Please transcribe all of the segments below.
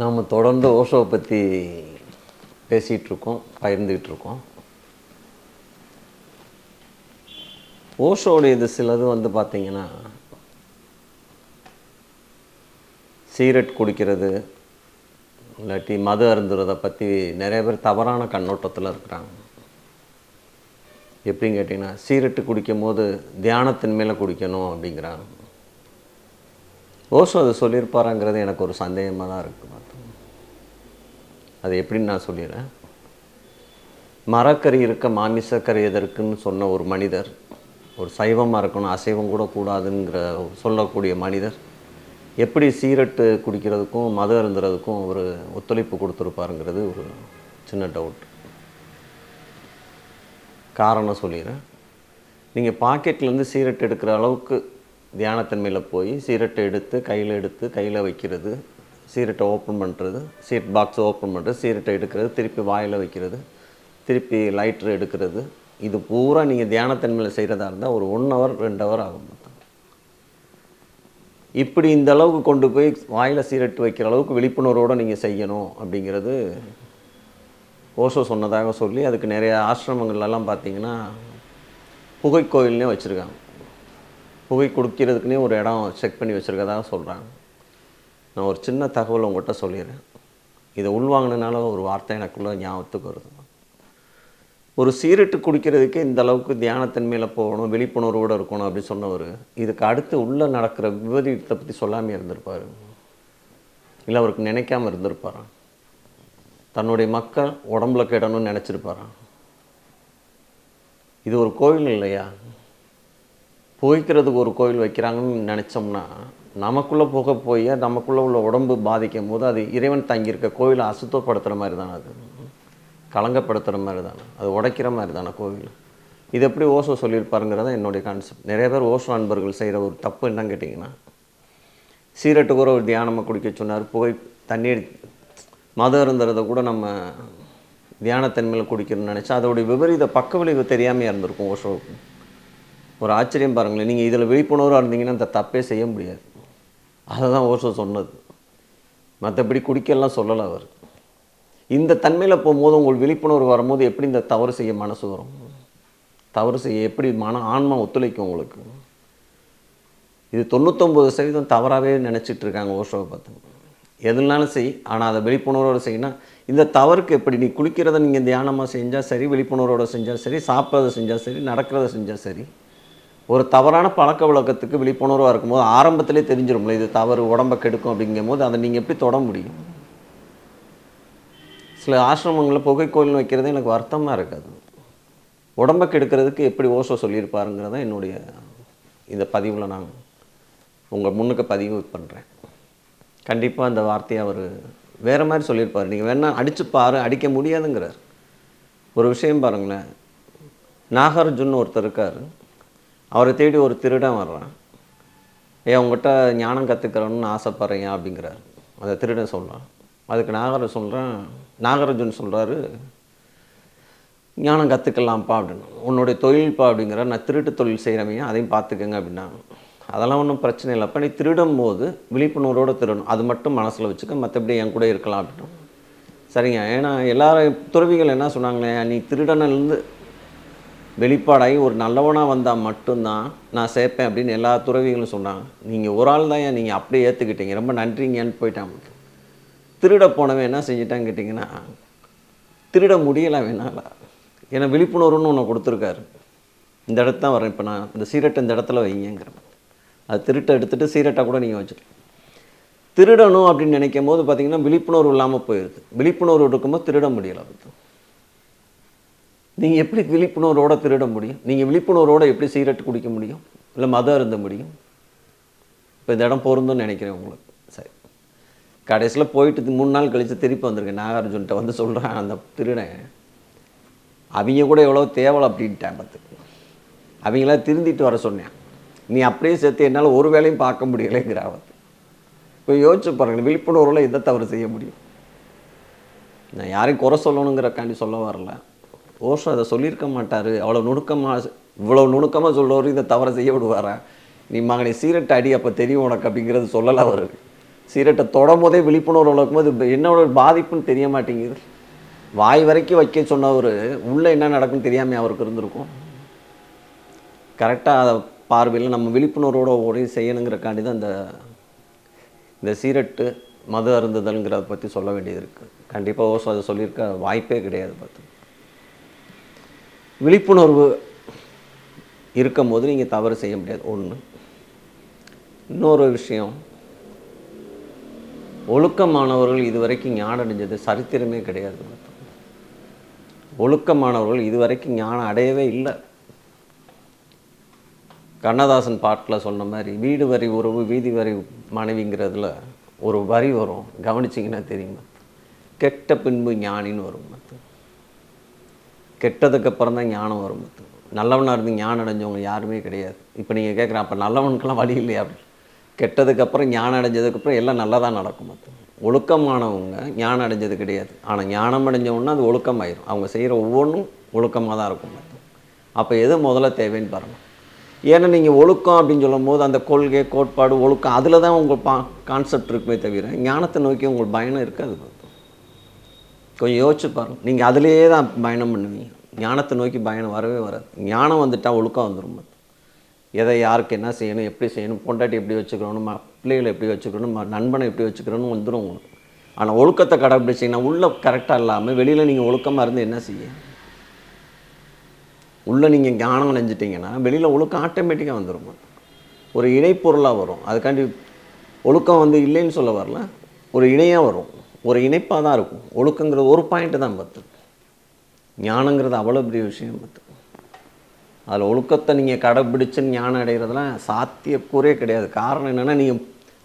நாம் தொடர்ந்து ஓஷோவை பற்றி பேசிகிட்டு இருக்கோம் பகிர்ந்துக்கிட்டு இருக்கோம் ஓஷோடைய இது சிலது வந்து பார்த்திங்கன்னா சீரட் குடிக்கிறது இல்லாட்டி மது அருந்துறதை பற்றி நிறைய பேர் தவறான கண்ணோட்டத்தில் இருக்கிறாங்க. எப்படின்னு கேட்டிங்கன்னா சீரட்டு குடிக்கும் போது தியானத்தின் மேலே குடிக்கணும் அப்படிங்கிறாங்க. ஓஷோ அதை சொல்லியிருப்பாராங்கிறது எனக்கு ஒரு சந்தேகமாக தான் இருக்குது அது எப்படின்னு நான் சொல்லிடுறேன். மரக்கறி இருக்க மாமிசக்கறி எதற்குன்னு சொன்ன ஒரு மனிதர் ஒரு சைவமாக இருக்கணும் அசைவம் கூட கூடாதுங்கிற சொல்லக்கூடிய மனிதர் எப்படி சீரட்டு குடிக்கிறதுக்கும் மது அருந்துறதுக்கும் ஒரு ஒத்துழைப்பு கொடுத்துருப்பாருங்கிறது ஒரு சின்ன டவுட் காரணம் சொல்லிடுறேன். நீங்கள் பாக்கெட்லேருந்து சீரட் எடுக்கிற அளவுக்கு தியானத்தன்மையில் போய் சீரட்டை எடுத்து கையில் எடுத்து கையில் வைக்கிறது சீரட்டை ஓப்பன் பண்ணுறது சீட் பாக்ஸை ஓப்பன் பண்ணுறது சீரட்டை எடுக்கிறது திருப்பி வாயில் வைக்கிறது திருப்பி லைட்ரு எடுக்கிறது. இது பூரா நீங்கள் தியானத்தன்மையில் செய்கிறதா இருந்தால் ஒரு ஒன் ஹவர் ரெண்டு ஹவர் ஆகும் இப்படி இந்த அளவுக்கு கொண்டு போய் வாயில் சீரட்டு வைக்கிற அளவுக்கு விழிப்புணர்வோடு நீங்கள் செய்யணும் அப்படிங்கிறது ஓஷோ சொன்னதாக சொல்லி அதுக்கு நிறைய ஆசிரமங்கள்லாம் பார்த்தீங்கன்னா புகைக்கோயில்னே வச்சுருக்காங்க. புகை குடிக்கிறதுக்குனே ஒரு இடம் செக் பண்ணி வச்சுருக்கதாக சொல்கிறாங்க நான் ஒரு சின்ன தகவல் உங்கள்கிட்ட சொல்லிடுறேன். இதை உள்வாங்கினால ஒரு வார்த்தை எனக்குள்ளே ஞாபகத்துக்கு வருது. ஒரு சீரட்டு குடிக்கிறதுக்கே இந்த அளவுக்கு தியானத்தன்மையில் போகணும் விழிப்புணர்வோடு இருக்கணும் அப்படின்னு சொன்னவர் இதுக்கு அடுத்து உள்ளே நடக்கிற விபரீதத்தை பற்றி சொல்லாமல் இருந்திருப்பார். இல்லை அவருக்கு நினைக்காம இருந்திருப்பாராம் தன்னுடைய மக்கள் உடம்புல கெடணும்னு நினச்சிருப்பாராம் இது ஒரு கோயில் இல்லையா? புகைக்கிறதுக்கு ஒரு கோயில் வைக்கிறாங்கன்னு நினச்சோம்னா நமக்குள்ளே புகை போய் நமக்குள்ளே உள்ள உடம்பு பாதிக்கும் போது அது இறைவன் தங்கியிருக்க கோயிலை அசுத்தப்படுத்துகிற மாதிரி தானே அது. கலங்கப்படுத்துகிற மாதிரி தானே அது உடைக்கிற மாதிரி தானே கோவில். இது எப்படி ஓஷோ சொல்லியிருப்பாருங்கிறத என்னுடைய கான்செப்ட் நிறைய பேர் ஓஷோ அன்பர்கள் செய்கிற ஒரு தப்பு என்னன்னு கேட்டிங்கன்னா சீரட்டு கூட ஒரு தியானமாக குடிக்க சொன்னார். புகை தண்ணீர் மது இருந்ததை கூட நம்ம தியானத்தன்மையில் குடிக்கணும்னு நினச்சா அதோடைய விபரீத பக்க விளைவு தெரியாமல் இருந்திருக்கும் ஓஷோவுக்கு ஒரு ஆச்சரியம் பாருங்களேன். நீங்கள் இதில் விழிப்புணர்வாக இருந்தீங்கன்னா அந்த தப்பே செய்ய முடியாது. அதை தான் ஓசோ சொன்னது. மற்றபடி குடிக்கலாம் சொல்லலை அவர். இந்த தன்மையில் போகும்போது உங்களுக்கு விழிப்புணர்வு வரும்போது எப்படி இந்த தவறு செய்ய மனசு வரும்? தவறு செய்ய எப்படி மன ஆன்மா ஒத்துழைக்கும் உங்களுக்கு? இது தொண்ணூத்தொம்பது சதவீதம் தவறாகவே நினச்சிட்டு இருக்காங்க ஓஷோவை பார்த்து. எதுனாலும் செய் ஆனால் அதை விழிப்புணர்வோடு செய்யணும் இந்த தவறுக்கு எப்படி நீ குளிக்கிறத நீங்கள் தியானமாக செஞ்சால் சரி விழிப்புணர்வோடு செஞ்சால் சரி சாப்பிட்றத செஞ்சால் சரி நடக்கிறத செஞ்சால் சரி ஒரு தவறான பழக்க வழக்கத்துக்கு விழிப்புணர்வாக இருக்கும்போது ஆரம்பத்திலே தெரிஞ்சிடும்ல இது தவறு உடம்பை கெடுக்கும் அப்படிங்கும்போது அதை நீங்கள் எப்படி தொட முடியும்? சில ஆசிரமங்களில் புகை கோயில் வைக்கிறது எனக்கு வருத்தமாக இருக்காது. உடம்பை கெடுக்கிறதுக்கு எப்படி ஓஷோ சொல்லியிருப்பாருங்கிறத என்னுடைய இந்த பதிவில் நான் உங்கள் முன்னுக்கு பதிவு பண்ணுறேன் கண்டிப்பாக அந்த வார்த்தையை அவர் வேறு மாதிரி சொல்லியிருப்பார். நீங்கள் வேணால் அடித்து பாரு அடிக்க முடியாதுங்கிறார். ஒரு விஷயம் பாருங்களேன். நாகார்ஜுன் ஒருத்தர் இருக்கார். அவரை தேடி ஒரு திருடன் வர்றான். ஏன் உங்கள்கிட்ட ஞானம் கற்றுக்கிறோன்னு ஆசைப்பட்றீங்க அப்படிங்கிறார். அந்த திருடன் சொல்கிறான் அதுக்கு நாகர சொல்கிறேன் நாகராஜன் சொல்கிறாரு ஞானம் கற்றுக்கலாம்ப்பா அப்படின்னு. உன்னுடைய தொழில்ப்பா அப்படிங்கிற நான் திருட்டு தொழில் செய்கிறவங்க அதையும் பார்த்துக்கங்க அப்படின்னாங்க. அதெல்லாம் ஒன்றும் பிரச்சனை இல்லைப்பா நீ திருடும் போது விழிப்புணர்வோடு திருடணும். அது மட்டும் மனசில் வச்சுக்க மற்றபடி என் கூட இருக்கலாம் அப்படின்னா சரிங்க ஏன்னா எல்லாரும் துறவிகள் என்ன சொன்னாங்களே நீ திருடனிலேருந்து வெளிப்பாடாகி ஒரு நல்லவனாக வந்தால் மட்டும்தான் நான் சேர்ப்பேன் அப்படின்னு எல்லா துறவிகளும் சொன்னாங்க. நீங்கள் ஒரு ஆள் தான் நீங்கள் அப்படியே ஏற்றுக்கிட்டீங்க ரொம்ப நன்றிங்கன்னு போயிட்டான் திருட போனவன் என்ன செஞ்சிட்டான்னு கேட்டிங்கன்னா திருட முடியலை வேணால ஏன்னா விழிப்புணர்வுன்னு ஒன்று கொடுத்துருக்காரு. இந்த இடத்து தான் வரேன். இப்போ நான் இந்த சீரட்டை இந்த இடத்துல வைங்கிறேன் அது திருட்டை எடுத்துகிட்டு சீரட்டை கூட நீங்கள் வச்சுக்கலாம். திருடணும் அப்படின்னு நினைக்கும் போது பார்த்திங்கன்னா விழிப்புணர்வு இல்லாமல் போயிடுது விழிப்புணர்வு இருக்கும்போது திருட முடியலை நீங்கள் எப்படி விழிப்புணர்வோட திருட முடியும்? நீங்கள் விழிப்புணர்வோடு எப்படி சீரட்டு குடிக்க முடியும்? இல்லை மதம் இருந்த முடியும்? இப்போ இந்த இடம் பொருந்தும்னு நினைக்கிறேன் உங்களுக்கு. சரி. கடைசியில் போயிட்டு மூணு நாள் கழித்து திருப்பி வந்திருக்கேன். நாகார்ஜுன்கிட்ட வந்து சொல்கிறேன் அந்த திருடன். அவங்க கூட எவ்வளோ தேவை அப்படின்ட்டேன் பார்த்து அவங்களாம் திருந்திட்டு வர சொன்னேன். நீ அப்படியே சேர்த்து என்னால் ஒரு வேலையும் பார்க்க முடியலைங்கிற அவத்து. இப்போ யோசிச்சு பாருங்கள் விழிப்புணர்வில் எதை தவறு செய்ய முடியும்? நான் யாரையும் குறை சொல்லணுங்கிறக்காண்டி சொல்ல வரல. ஓஷோ அதை சொல்லியிருக்க மாட்டார். அவ்வளோ நுணுக்கமாக இவ்வளோ நுணுக்கமாக சொல்கிறவர் இதை தவற செய்ய விடுவாரா? நீ மகனை சீரட்டு அடி அப்போ தெரியும் உனக்கு அப்படிங்கிறது சொல்லலாம் அவர். சீரட்டை தொடும் போதே விழிப்புணர்வு வளர்க்கும்போது என்னோட பாதிப்புன்னு தெரிய மாட்டேங்குது. வாய் வரைக்கும் வைக்க சொன்னவர் உள்ளே என்ன நடக்குன்னு தெரியாமல் அவருக்கு இருந்திருக்கும். கரெக்டாக அதை பார்வையில் நம்ம விழிப்புணர்வோட ஒரே செய்யணுங்கிறக்காண்டி தான் இந்த இந்த சீரட்டு மது அருந்துதல்ங்கிறத பற்றி சொல்ல வேண்டியது இருக்குது கண்டிப்பாக ஓசோ அதை சொல்லியிருக்க வாய்ப்பே கிடையாது பார்த்து. விழிப்புணர்வு இருக்கும் போது நீங்கள் தவறு செய்ய முடியாது. ஒன்று இன்னொரு விஷயம் ஒழுக்கமானவர்கள் இதுவரைக்கும் ஞானம் அடைஞ்சது சரித்திரமே கிடையாது. ஒழுக்கமானவர்கள் இதுவரைக்கும் ஞானம் அடையவே இல்லை. கண்ணதாசன் பாட்டில் சொன்ன மாதிரி வீடு வரி உறவு வீதி வரி மனைவிங்கிறதுல ஒரு வரி வரும். கவனிச்சிங்கன்னா தெரியுமா. கெட்ட பின்பு ஞானின்னு வரும். மற்ற கெட்டதுக்கு அப்புறம் தான் ஞானம் வரும். மத்து நல்லவனாக இருந்து ஞானம் அடைஞ்சவங்க யாருமே கிடையாது. இப்போ நீங்கள் கேட்குற அப்போ நல்லவனுக்கெல்லாம் வழி இல்லையா அப்படி? கெட்டதுக்கு அப்புறம் ஞானம் அடைஞ்சதுக்கப்புறம் எல்லாம் நல்லதாக நடக்கும் மத்து ஒழுக்கமானவங்க ஞானம் அடைஞ்சது கிடையாது. ஆனால் ஞானம் அடைஞ்சவொன்னா அது ஒழுக்கமாயிரும். அவங்க செய்கிற ஒவ்வொன்றும் ஒழுக்கமாக தான் இருக்கும். மத்து அப்போ எது முதல்ல தேவைன்னு பாருங்கள் ஏன்னா நீங்கள் ஒழுக்கம் அப்படின்னு சொல்லும்போது அந்த கொள்கை கோட்பாடு ஒழுக்கம் அதில் தான் உங்கள் பா கான்செப்ட் இருக்குமே தவிர ஞானத்தை நோக்கி உங்களுக்கு பயணம் இருக்காது. கொஞ்சம் யோசிச்சு பாருங்கள் நீங்கள் அதிலேயே தான் பயணம் பண்ணுவீங்க. ஞானத்தை நோக்கி பயணம் வரவே வராது. ஞானம் வந்துட்டால் ஒழுக்கம் வந்துடும் எதை யாருக்கு என்ன செய்யணும் எப்படி செய்யணும் பொண்டாட்டி எப்படி வச்சுக்கணும் பிள்ளைகளை எப்படி வச்சுக்கணும் ம நண்பனை எப்படி வச்சுக்கணும்னு வந்துடும் உங்களுக்கு. ஆனால் ஒழுக்கத்தை கடைப்பிடிச்சிங்கன்னா உள்ளே கரெக்டாக இல்லாமல் வெளியில் நீங்கள் ஒழுக்கமாக இருந்து என்ன செய்ய? உள்ளே நீங்கள் ஞானம் நினைஞ்சிட்டிங்கன்னா வெளியில் ஒழுக்கம் ஆட்டோமேட்டிக்காக வந்துடும் ஒரு இணைப்பொருளாக வரும். அதுக்காண்டி ஒழுக்கம் வந்து இல்லைன்னு சொல்ல வரல. ஒரு இணையாக வரும். ஒரு இணைப்பாக தான் இருக்கும். ஒழுக்கங்கிறது ஒரு பாயிண்ட்டு தான் பார்த்து ஞானங்கிறது அவ்வளோ பெரிய விஷயம் பார்த்து அதில் ஒழுக்கத்தை நீங்கள் கடைப்பிடிச்சுன்னு ஞானம் அடைகிறதுலாம் சாத்தியக்கூறே கிடையாது. காரணம் என்னென்னா நீங்கள்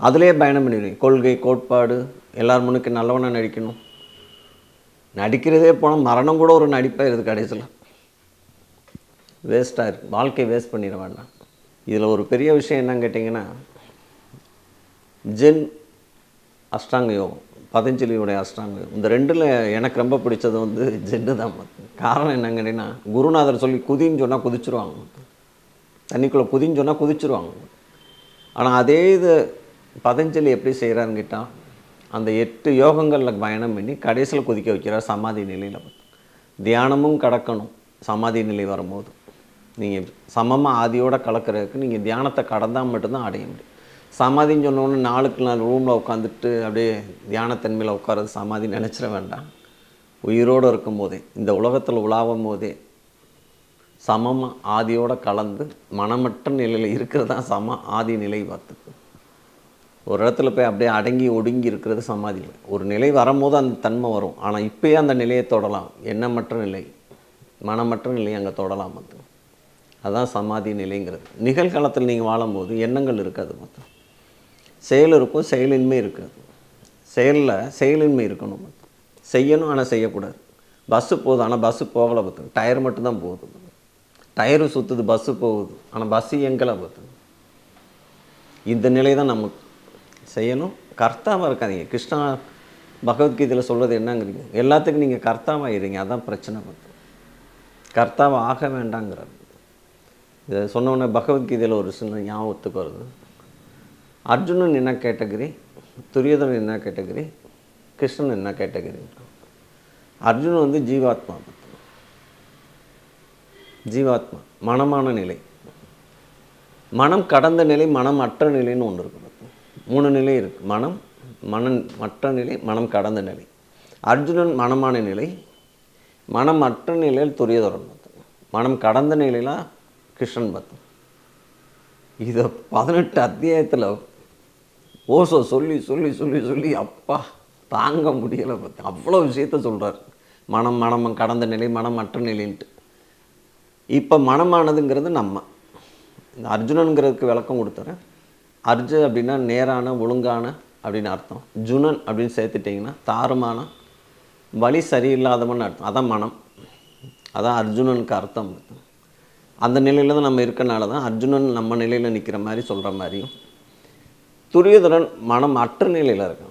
அதிலே பயணம் பண்ணிடுவீங்க. கொள்கை கோட்பாடு எல்லார் முன்னுக்கு நல்லவனாக நடிக்கணும். நடிக்கிறதே போனால் மரணம் கூட ஒரு நடிப்பாயிருது இருக்குது கடைசியில். வேஸ்ட்டாக இருக்குது வாழ்க்கை வேஸ்ட் பண்ணிட வேண்டாம். இதில் ஒரு பெரிய விஷயம் என்னன்னு கேட்டிங்கன்னா ஜென் அஷ்டாங்க யோகம். பதஞ்சலியுடைய அஷ்டாங்க இந்த ரெண்டில் எனக்கு ரொம்ப பிடிச்சது வந்து ஜென்னு தான். காரணம் என்னன்னு கேட்டிங்கன்னா குருநாதர் சொல்லி குதின்னு சொன்னால் குதிச்சிருவாங்க. தண்ணிக்குள்ளே குதின்னு சொன்னால் குதிச்சிருவாங்க. ஆனால் அதே இது பதஞ்சலி எப்படி செய்கிறான்னு கேட்டால் அந்த எட்டு யோகங்களில் பயணம் பண்ணி கடைசியில் குதிக்க வைக்கிறார் சமாதி நிலையில். தியானமும் கடக்கணும். சமாதி நிலை வரும்போது. நீங்கள் சமமாக ஆதியோடு கலக்கிறதுக்கு நீங்கள் தியானத்தை கடந்தால் மட்டும்தான் அடைய முடியும். சமாதின்னு சொன்னோன்னே நாளுக்கு நாள் ரூமில் உட்காந்துட்டு அப்படியே தியானத்தன்மையில் உட்காரது சமாதி நினச்சிட வேண்டாம். உயிரோடு இருக்கும்போதே இந்த உலகத்தில் உலாவும் போதே சமமாக ஆதியோட கலந்து மனமற்ற நிலையில் இருக்கிறது தான் சம ஆதி நிலை பார்த்துக்கு. ஒரு இடத்துல போய் அப்படியே அடங்கி ஒடுங்கி இருக்கிறது சமாதி ஒரு நிலை வரும்போது அந்த தன்மை வரும். ஆனால் இப்போயே அந்த நிலையை தொடலாம். எண்ணமற்ற நிலை மனமற்ற நிலையை அங்கே தொடலாம் மொத்தம் அதுதான் சமாதி நிலைங்கிறது. நிகழ்காலத்தில் நீங்கள் வாழும்போது எண்ணங்கள் இருக்காது மொத்தம் செயல் இருக்கும் செயலின்மை இருக்காது செயலில் செயலின்மை இருக்கணும். செய்யணும் ஆனால் செய்யக்கூடாது. பஸ்ஸு போகுது ஆனால் பஸ்ஸு போகலை பார்த்து டயர் மட்டும்தான் போகுது. டயரும் சுற்றுது பஸ்ஸு போகுது. ஆனால் பஸ்ஸு எங்கலை பார்த்து இந்த நிலை தான் நமக்கு செய்யணும். கர்த்தாவாக இருக்காதீங்க. கிருஷ்ணா பகவத்கீதையில் சொல்கிறது என்னங்கிறீங்க. எல்லாத்துக்கும் நீங்கள் கர்த்தாவாக இருங்க அதான் பிரச்சனை பார்த்து கர்த்தாவை ஆக வேண்டாங்கிறார். இதை சொன்னோடனே பகவத்கீதையில் ஒரு சின்ன ஞாபகத்துக்கு வருது. அர்ஜுனன் என்ன கேட்டகரி? துரியோதனன் என்ன கேட்டகரி? கிருஷ்ணன் என்ன கேட்டகரி? அர்ஜுனன் வந்து ஜீவாத்மா. ஜீவாத்மா மனமான நிலை. மனம் கடந்த நிலை மனம் அற்ற நிலைன்னு ஒன்று இருக்கு மூணு நிலை இருக்குது மனம் மனம் மற்ற நிலை மனம் கடந்த நிலை. அர்ஜுனன் மனமான நிலை மனம் அற்ற நிலையில் துரியோதரன் பார்த்தோம் மனம் கடந்த நிலையில் கிருஷ்ணன் பார்த்தோம் இதை பதினெட்டு அத்தியாயத்தில் ஓசோ சொல்லி சொல்லி சொல்லி சொல்லி அப்பா தாங்க முடியலை. பார்த்து அவ்வளோ விஷயத்த சொல்கிறார் மனம் மனம் கடந்த நிலை மனம் அற்ற நிலைன்ட்டு. இப்போ மனமானதுங்கிறது நம்ம. இந்த அர்ஜுனனுங்கிறதுக்கு விளக்கம் கொடுத்துறேன். அர்ஜு அப்படின்னா நேரான ஒழுங்கான அப்படின்னு அர்த்தம். ஜுனன் அப்படின்னு சேர்த்துட்டிங்கன்னா தாறுமான வழி சரியில்லாதவன் அர்த்தம். அதான் மனம். அதான் அர்ஜுனனுக்கு அர்த்தம். அந்த நிலையில் தான் நம்ம இருக்கனால தான் அர்ஜுனன் நம்ம நிலையில் நிற்கிற மாதிரி சொல்கிற மாதிரியும் துரியோதனன் மனம் அற்ற நிலையில் இருக்கான்.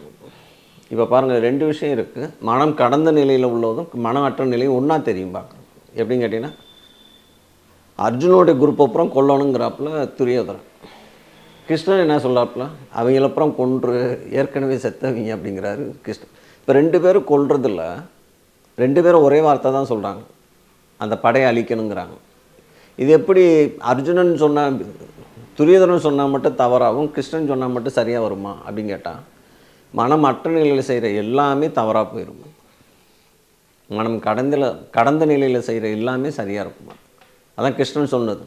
இப்போ பாருங்கள் ரெண்டு விஷயம் இருக்குது மனம் கடந்த நிலையில் உள்ளதும் மனம் அற்ற நிலையும் ஒன்றா தெரியும் பார்க்கணும். எப்படின்னு கேட்டிங்கன்னா அர்ஜுனோடைய குரூப் அப்புறம் கொல்லணுங்கிறாப்புல துரியோதனன். கிருஷ்ணன் என்ன சொல்லாப்புல அவங்கள அப்புறம் கொன்று ஏற்கனவே செத்தவங்க அப்படிங்கிறாரு கிருஷ்ணன். இப்போ ரெண்டு பேரும் கொல்றதில்ல ரெண்டு பேரும் ஒரே வார்த்தை தான் சொல்கிறாங்க அந்த படையை அழிக்கணுங்கிறாங்க. இது எப்படி அர்ஜுனன் சொன்ன துரியோதனன் சொன்னால் மட்டும் தவறாகவும் கிருஷ்ணன் சொன்னால் மட்டும் சரியாக வருமா? அப்படின்னு கேட்டால் மனம் அற்ற நிலையில் செய்கிற எல்லாமே தவறாக போயிடும் மனம் கடந்தில கடந்த நிலையில் செய்கிற எல்லாமே சரியாக இருக்குமா? அதான் கிருஷ்ணன் சொன்னது.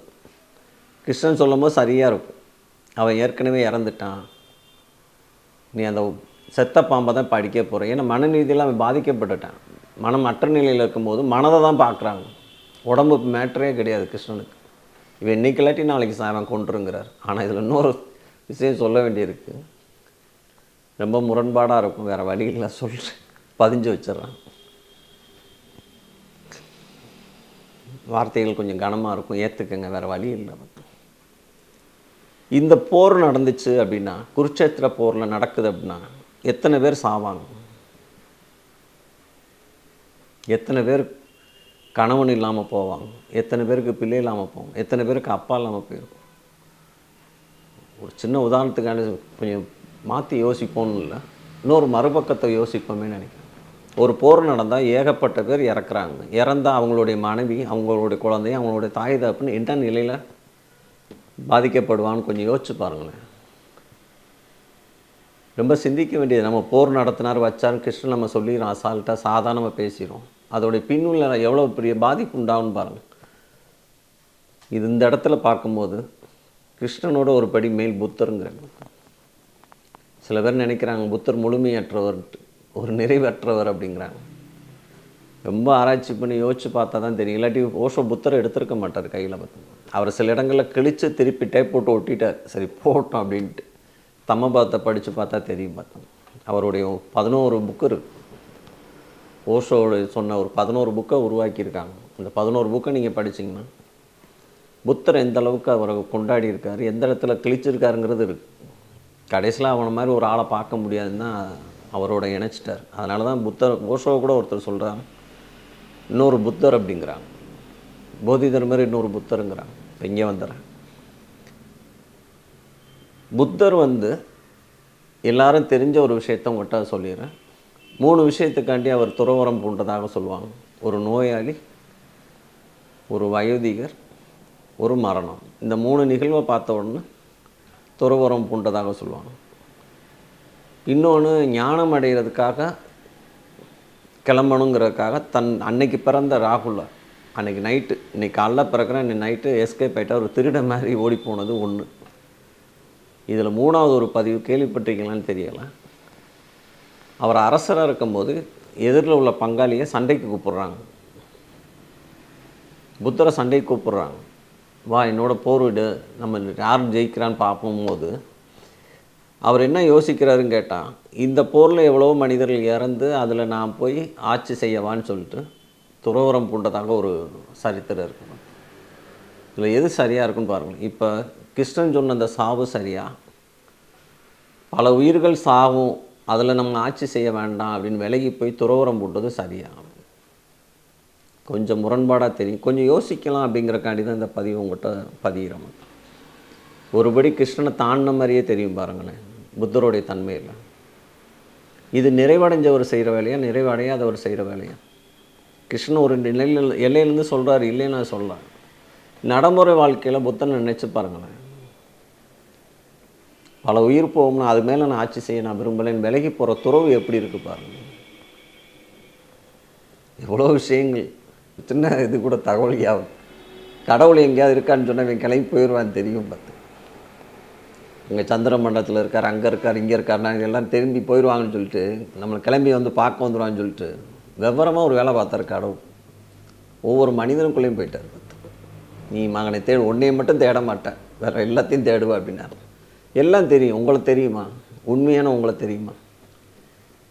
கிருஷ்ணன் சொல்லும்போது சரியாக இருக்கும். அவன் ஏற்கனவே இறந்துட்டான். நீ அந்த செத்த பாம்பை தான் படிக்க போகிற ஏன்னா மனநீதியில் அவன் பாதிக்கப்பட்டுட்டான். மனம் அற்ற நிலையில் இருக்கும்போது மனதை தான் பார்க்குறாங்க. உடம்பு மேட்டரே கிடையாது கிருஷ்ணனுக்கு. இவன் இன்றைக்கி இல்லாட்டி நாளைக்கு சாயவன் கொண்டுருங்கிறார் ஆனால் இதில் இன்னொரு விஷயம் சொல்ல வேண்டியிருக்கு. ரொம்ப முரண்பாடாக இருக்கும். வேறு வழி சொல்கிறேன் பதிஞ்சு வச்சிடுறான். வார்த்தைகள் கொஞ்சம் கனமாக இருக்கும். ஏற்றுக்கங்க வேறு வழி இல்லை இந்த போர் நடந்துச்சு அப்படின்னா குருட்சேத்திர போரில் நடக்குது அப்படின்னா எத்தனை பேர் சாவாங்க? எத்தனை பேர் கணவன் இல்லாமல் போவாங்க. எத்தனை பேருக்கு பிள்ளை இல்லாமல் போவோம் எத்தனை பேருக்கு அப்பா இல்லாமல் போயிருக்கும். ஒரு சின்ன உதாரணத்துக்கான கொஞ்சம் மாற்றி யோசிப்போம்னு இல்லை. இன்னொரு மறுபக்கத்தை யோசிப்போமே நினைக்கிறேன். ஒரு போர் நடந்தால் ஏகப்பட்ட பேர் இறக்குறாங்க. இறந்தால் அவங்களுடைய மனைவி அவங்களுடைய குழந்தை அவங்களுடைய தாய் தப்புன்னு என்ன நிலையில் பாதிக்கப்படுவான்னு கொஞ்சம் யோசிச்சு பாருங்களேன். ரொம்ப சிந்திக்க வேண்டியது. நம்ம போர் நடத்தினார் வச்சார் கிருஷ்ணன் நம்ம சொல்லிடுறோம் அசால்ட்டாக சாதாரணமாக பேசிடுறோம் அதோடைய பின்னுள்ள எவ்வளோ பெரிய பாதிப்பு உண்டாகும் பாருங்கள் இது இந்த இடத்துல பார்க்கும்போது கிருஷ்ணனோட ஒரு படி மேல் புத்தருங்கிறாங்க. சில பேர் நினைக்கிறாங்க புத்தர் முழுமையற்றவர்ன்ட்டு ஒரு நிறைவற்றவர் அப்படிங்கிறாங்க. ரொம்ப ஆராய்ச்சி பண்ணி யோசிச்சு பார்த்தா தான் தெரியும். இல்லாட்டி ஓஷோ புத்தரை எடுத்திருக்க மாட்டார் கையில் பார்த்து. அவர் சில இடங்களில் கிழித்து திருப்பி டைப் போட்டு ஒட்டிட்டார். சரி போட்டோம் அப்படின்ட்டு. தம்மபாத்தை படித்து பார்த்தா தெரியும் பார்த்தோம் அவருடைய பதினோரு புக்கு இருக்கு. ஓஷோட சொன்ன ஒரு பதினோரு புக்கை உருவாக்கியிருக்காங்க. அந்த பதினோரு புக்கை நீங்கள் படிச்சீங்கன்னா புத்தர் எந்த அளவுக்கு அவரை கொண்டாடி இருக்கார் எந்த இடத்துல கிழிச்சிருக்காருங்கிறது இருக்கு. கடைசியில் அவனை மாதிரி ஒரு ஆளை பார்க்க முடியாதுன்னு தான் அவரோட இணைச்சிட்டார். அதனால தான் புத்தர் ஓஷோ கூட ஒருத்தர் சொல்கிறாங்க இன்னொரு புத்தர் அப்படிங்கிறாங்க. போதி மாதிரி இன்னொரு புத்தருங்கிறாங்க. இப்போ இங்கே வந்துடுறேன். புத்தர் வந்து எல்லாரும் தெரிஞ்ச ஒரு விஷயத்த உங்கள்கிட்ட சொல்லிடுறேன். மூணு விஷயத்துக்காண்டி அவர் துறவரம் பூண்டதாக சொல்லுவாங்க. ஒரு நோயாளி ஒரு வயோதிகர் ஒரு மரணம். இந்த மூணு நிகழ்வை பார்த்த உடனே துறவரம் பூண்டதாக சொல்லுவாங்க. இன்னொன்று ஞானம் அடைகிறதுக்காக கிளம்பணுங்கிறதுக்காக தன் அன்னைக்கு பிறந்த ராகுல அன்னைக்கு நைட்டு இன்னைக்கு காலைல பிறக்கிறேன் இன்னைக்கு நைட்டு எஸ்கேப் ஆகிட்டா ஒரு திருட மாதிரி ஓடி போனது ஒன்று இதில் மூணாவது ஒரு பதிவு கேள்விப்பட்டிருக்கீங்களான்னு தெரியலை. அவர் அரசராக இருக்கும்போது எதிரில் உள்ள பங்காளியை சண்டைக்கு கூப்பிட்றாங்க. புத்தரை சண்டைக்கு கூப்பிட்றாங்க. வா என்னோட போர்விடு நம்ம யார் ஜெயிக்கிறான்னு பார்க்கும்போது அவர் என்ன யோசிக்கிறாருன்னு கேட்டால் இந்த போரில் எவ்வளோ மனிதர்கள் இறந்து அதில் நான் போய் ஆட்சி செய்யவான்னு சொல்லிட்டு துறவரம் பூண்டதாக ஒரு சரித்திரம் இருக்கும் இதில் எது சரியாக இருக்குன்னு பாருங்கள் இப்போ கிருஷ்ணன் சொன்ன அந்த சாவு சரியா? பல உயிர்கள் சாவும் அதில் நம்ம ஆட்சி செய்ய வேண்டாம் அப்படின்னு விலகி போய் துறவரம் போட்டது சரியாகும். கொஞ்சம் முரண்பாடாக தெரியும். கொஞ்சம் யோசிக்கலாம் அப்படிங்கிறக்காண்டி தான் இந்த பதிவு உங்கள்கிட்ட பதிகிறோம் ஒருபடி கிருஷ்ணனை தாண்டின மாதிரியே தெரியும் பாருங்களேன் புத்தருடைய தன்மையில். இது நிறைவடைஞ்சவர் செய்கிற வேலையா? நிறைவடையாதவர் செய்கிற வேலையா? கிருஷ்ணன் ஒரு நிலையில் எல்லையிலேருந்து சொல்கிறார் இல்லைன்னு நான் சொல்கிறேன் நடைமுறை வாழ்க்கையில் புத்தனை நினச்சி பாருங்களேன். பல உயிர் போகும்னா அது மேலே நான் ஆட்சி செய்ய நான் விரும்பலைன்னு விலகி போகிற துறவு எப்படி இருக்கு பாருங்க. எவ்வளோ விஷயங்கள். சின்ன இது கூட தகவல் யாவும் கடவுள் எங்கேயாவது இருக்கான்னு சொன்னால் கிளம்பி போயிடுவான்னு தெரியும் பார்த்து. இங்கே சந்திர மண்டலத்தில் இருக்கார் அங்கே இருக்கார் இங்கே இருக்காருனா எல்லாம் திரும்பி போயிடுவாங்கன்னு சொல்லிட்டு நம்மளை கிளம்பி வந்து பார்க்க வந்துடுவான்னு சொல்லிட்டு விவரமாக ஒரு வேலை பார்த்தாரு கடவுள். ஒவ்வொரு மனிதனுக்குள்ளேயும் போயிட்டார் நீ மகனை தேடு ஒன்றையும் மட்டும் தேட மாட்டேன். வேறு எல்லாத்தையும் தேடுவா அப்படின்னாரு. எல்லாம் தெரியும். உங்களுக்கு தெரியுமா? உண்மையான உங்களை தெரியுமா?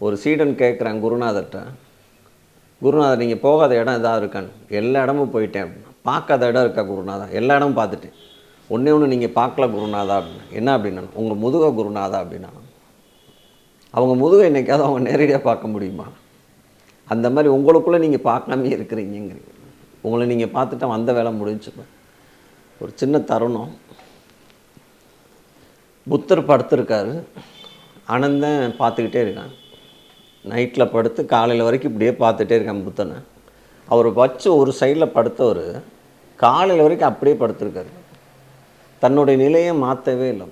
ஒரு சீடன் கேட்குறான் குருநாதர்கிட்ட குருநாதர் நீங்கள் போகாத இடம் எதாவது இருக்கான்னு. எல்லா இடமும் போயிட்டேன். அப்படின்னா பார்க்காத இடம் இருக்கா குருநாதா? எல்லா இடமும் பார்த்துட்டேன். ஒன்றே ஒன்று நீங்கள் பார்க்கல குருநாதா? அப்படின்னா என்ன அப்படின்னா? உங்கள் முதுக குருநாதா? அப்படின்னா அவங்க முதுகை என்றைக்காவது அவங்க நேரடியாக பார்க்க முடியுமா? அந்த மாதிரி உங்களுக்குள்ளே நீங்கள் பார்க்காமே இருக்கிறீங்கிறீங்க உங்களை நீங்கள் பார்த்துட்டா வந்த வேலை முடிஞ்சுப்பேன் ஒரு சின்ன தருணம். புத்தர் படுத்திருக்காரு. அனந்தன் பார்த்துக்கிட்டே இருக்கான். நைட்டில் படுத்து காலையில் வரைக்கும் இப்படியே பார்த்துட்டே இருக்கான் புத்தனை. அவர் வச்சு ஒரு சைடில் படுத்தவர் காலையில் வரைக்கும் அப்படியே படுத்திருக்காரு. தன்னுடைய நிலையை மாற்றவே இல்லை.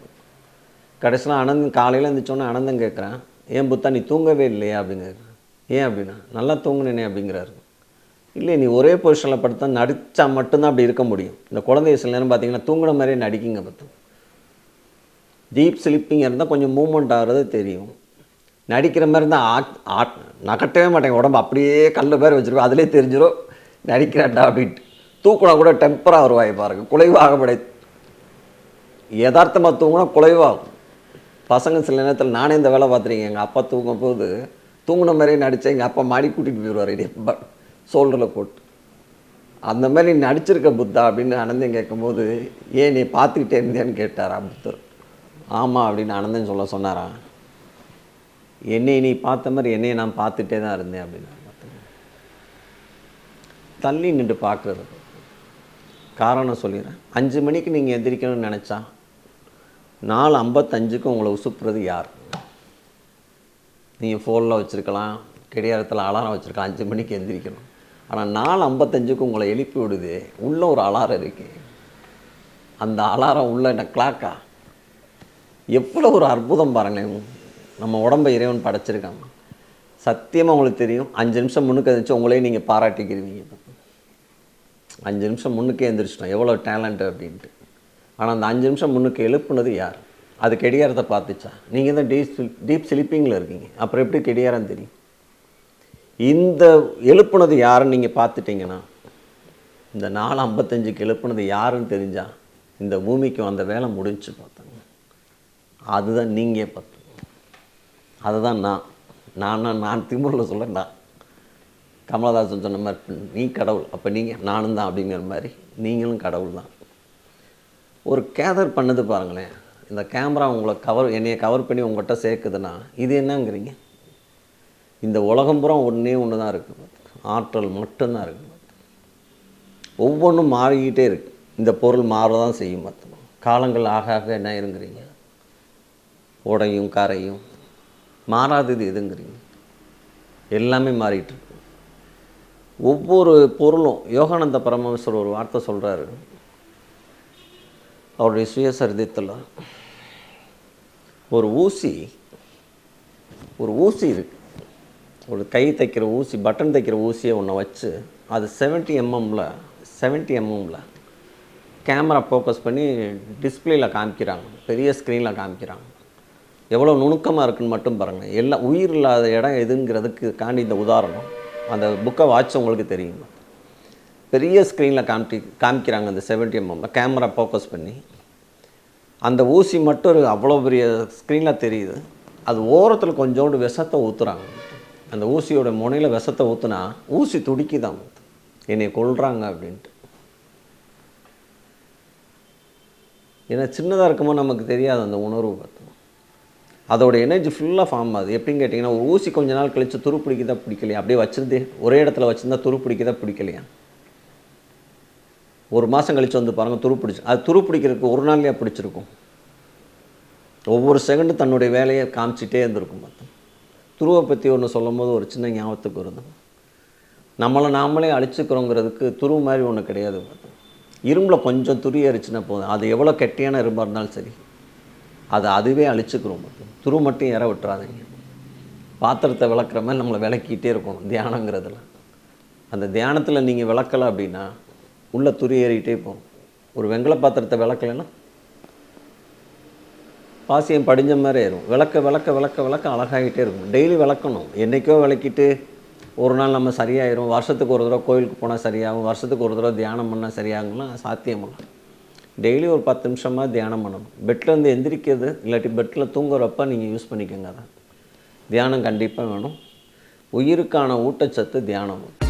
கடைசியில் அனந்தன் காலையில் எழுந்திரிச்சோன்னே அனந்தன் கேட்குறான் ஏன் புத்தா நீ தூங்கவே இல்லையா? அப்படின்னு கேட்குறான் ஏன் அப்படின்னா நல்லா தூங்கினேனே அப்படிங்கிறாரு. இல்லை நீ ஒரே பொசிஷனில் படுத்தா நடித்தா மட்டும்தான் அப்படி இருக்க முடியும். இந்த குழந்தைய சில நேரம் பார்த்தீங்கன்னா தூங்குன மாதிரியே நடிக்கிங்க பார்த்தோம் டீப் ஸ்லிப்பிங் இருந்தால் கொஞ்சம் மூமெண்ட் ஆகிறது தெரியும். நடிக்கிற மாதிரி இருந்தால் ஆட் ஆட் நகட்டவே மாட்டேங்க. உடம்பு அப்படியே கல் பேர் வச்சுருக்கோம். அதிலே தெரிஞ்சிடும் நடிக்கிறாண்டா அப்படின்ட்டு. தூக்கினா கூட டெம்பராக வருவாய் பாருங்க. குலைவாக படை யதார்த்தமாக தூங்கினா குலைவாகும். பசங்க சில நேரத்தில் நானே இந்த வேலை பார்த்துருக்கேன். எங்கள் அப்பா தூங்கும் போது தூங்கின மாதிரியே நடித்தேன் எங்கள் அப்பா மாடி கூட்டிகிட்டு போயிடுவார் இடி சோல்டரில் போட்டு. அந்த மாதிரி நீ நடிச்சிருக்க புத்தா அப்படின்னு அனந்தம் கேட்கும்போது ஏன் நீ பார்த்துக்கிட்டே இருந்தேன்னு கேட்டார் புத்தர். ஆமாம் அப்படின்னு அனந்தன் சொல்ல சொன்னாரா? என்னை நீ பார்த்த மாதிரி என்னையை நான் பார்த்துட்டே தான் இருந்தேன் அப்படின்னு தள்ளி நின்று பார்க்குறது. காரணம் சொல்லிடுறேன். அஞ்சு மணிக்கு நீங்கள் எந்திரிக்கணும்னு நினச்சா நாலு ஐம்பத்தஞ்சுக்கு உங்களை உசுப்புறது யார்? நீங்கள் ஃபோனில் வச்சுருக்கலாம் கிடையாரத்தில் அலாரம் வச்சுருக்கலாம் அஞ்சு மணிக்கு எந்திரிக்கணும். ஆனால் நாலு ஐம்பத்தஞ்சுக்கு உங்களை எழுப்பி விடுது. உள்ளே ஒரு அலாரம் இருக்குது அந்த அலாரம் உள்ள என்ன கிளாக்கா எவ்வளோ ஒரு அற்புதம் பாருங்களேன். நம்ம உடம்பை இறைவன் படைச்சிருக்காங்க சத்தியமாக உங்களுக்கு தெரியும் அஞ்சு நிமிஷம் முன்னுக்கு எழுந்திரிச்சு உங்களே நீங்கள் பாராட்டிக்கிறீங்க அஞ்சு நிமிஷம் முன்னுக்கே எழுந்திரிச்சிட்டோம் எவ்வளோ டேலண்ட் அப்படின்ட்டு. ஆனால் அந்த அஞ்சு நிமிஷம் முன்னுக்கு எழுப்புனது யார்? அது கெடியாரத்தை பார்த்துச்சா? நீங்கள் தான் டீப் டீப் ஸ்லீப்பிங்கில் இருக்கீங்க. அப்புறம் எப்படி கெடியாரம் தெரியும்? இந்த எழுப்புனது யாருன்னு நீங்கள் பார்த்துட்டிங்கன்னா இந்த நாலு ஐம்பத்தஞ்சுக்கு எழுப்புனது யாருன்னு தெரிஞ்சால் இந்த பூமிக்கு வந்த வேலை முடிஞ்சு பார்த்தாங்க அதுதான் நீங்கள் பார்த்து. அதுதான் நான். நான் நான் திமுறில் சொல்ல நான். கமலதாசன் சொன்ன மாதிரி நீ கடவுள் அப்போ நீங்கள் நானும் தான் அப்படிங்கிற மாதிரி நீங்களும் கடவுள் தான். ஒரு கேதர் பண்ணது பாருங்களேன். இந்த கேமரா உங்களை கவர் என்னையை கவர் பண்ணி உங்கள்கிட்ட சேர்க்குதுன்னா இது என்னங்கிறீங்க? இந்த உலகம் பூரா ஒன்றே ஒன்று தான் இருக்குது ஆற்றல் மட்டும்தான் இருக்குது ஒவ்வொன்றும் மாறிக்கிட்டே இருக்கு. இந்த பொருள் மாற தான் செய்யும். மொத்தம் காலங்கள் ஆக ஆக என்ன இருங்கிறீங்க உடையும் கரையும். மாறாதது எதுங்கிறீங்க? எல்லாமே மாறிட்டுருக்கு ஒவ்வொரு பொருளும் யோகானந்த பரமேஸ்வரர் ஒரு வார்த்தை சொல்கிறாரு அவருடைய சுயசரிதத்தில் ஒரு ஊசி ஒரு ஊசி இருக்கு. ஒரு கை தைக்கிற ஊசி பட்டன் தைக்கிற ஊசியை ஒன்று வச்சு அது செவன்ட்டி எம்எம்மில் செவன்ட்டி எம்எம்மில் கேமரா ஃபோக்கஸ் பண்ணி டிஸ்பிளேயில் காமிக்கிறாங்க. பெரிய ஸ்க்ரீனில் காமிக்கிறாங்க. எவ்வளோ நுணுக்கமாக இருக்குன்னு மட்டும் பாருங்கள் எல்லா உயிர் இல்லாத இடம் எதுங்கிறதுக்கு காண்டி இந்த உதாரணம். அந்த புக்கை வாட்ச் உங்களுக்கு தெரியும். பெரிய ஸ்க்ரீனில் காமிட்டி காமிக்கிறாங்க அந்த செவன்டி எம்எம்மில் கேமரா ஃபோக்கஸ் பண்ணி. அந்த ஊசி மட்டும் ஒரு அவ்வளோ பெரிய ஸ்க்ரீனில் தெரியுது. அது ஓரத்தில் கொஞ்சோண்டு விஷத்தை ஊற்றுறாங்க அந்த ஊசியோட முனையில் விஷத்தை ஊற்றுனா ஊசி துடிக்குதான். என்னை கொள்கிறாங்க அப்படின்ட்டு. ஏன்னா சின்னதாக இருக்கும்போது நமக்கு தெரியாது அந்த உணர்வு பார்த்தோம் அதோட எனர்ஜி ஃபுல்லாக ஃபார்ம் ஆகுது. எப்படின்னு கேட்டிங்கன்னா ஒரு ஊசி கொஞ்ச நாள் கழித்து துரு பிடிக்குதா பிடிக்கலையா? அப்படியே வச்சிருந்து ஒரே இடத்துல வச்சுருந்தா துரு பிடிக்குதா பிடிக்கலையா? ஒரு மாதம் கழித்து வந்து பாருங்கள் துரு பிடிச்சி. அது துரு பிடிக்கிறதுக்கு ஒரு நாள்லேயே பிடிச்சிருக்கும். ஒவ்வொரு செகண்டும் தன்னுடைய வேலையை காமிச்சிட்டே இருந்திருக்கும் மொத்தம் துருவை பற்றி ஒன்று சொல்லும் போது ஒரு சின்ன ஞாபகத்துக்கு வருது. நம்மளை நாமளே அழிச்சுக்கிறோங்கிறதுக்கு துரு மாதிரி ஒன்று கிடையாது இரும்பில் கொஞ்சம் துரு எரிச்சுன்னா போதும். அது எவ்வளோ கெட்டியான இரும்பாக இருந்தாலும் சரி. அதை அதுவே அழிச்சுக்கிறோம் துரு மட்டும் இற விட்டுறாதீங்க. பாத்திரத்தை விளக்குற மாதிரி நம்மளை விளக்கிட்டே இருக்கும் தியானங்கிறதுல. அந்த தியானத்தில் நீங்கள் விளக்கலை அப்படின்னா உள்ளே துரு ஏறிக்கிட்டே போகும். ஒரு வெங்கல பாத்திரத்தை விளக்கலைன்னா பாசியம் படிஞ்ச மாதிரி ஆயிரும் விளக்க விளக்க விளக்க விளக்க அழகாகிட்டே இருக்கும். டெய்லி விளக்கணும். என்றைக்கோ விளக்கிட்டு ஒரு நாள் நம்ம சரியாயிரும். வருஷத்துக்கு ஒரு தடவை கோயிலுக்கு போனால் சரியாகும். வருஷத்துக்கு ஒரு தடவை தியானம் பண்ணால் சரியாகும்னா சாத்தியமில்லை. டெய்லி ஒரு பத்து நிமிஷமாக தியானம் பண்ணணும். பெட்லேருந்து எந்திரிக்கிறது இல்லாட்டி பெட்டில் தூங்குறப்ப நீங்கள் யூஸ் பண்ணிக்கோங்க அதை. தியானம் கண்டிப்பாக வேணும். உயிருக்கான ஊட்டச்சத்து தியானம்.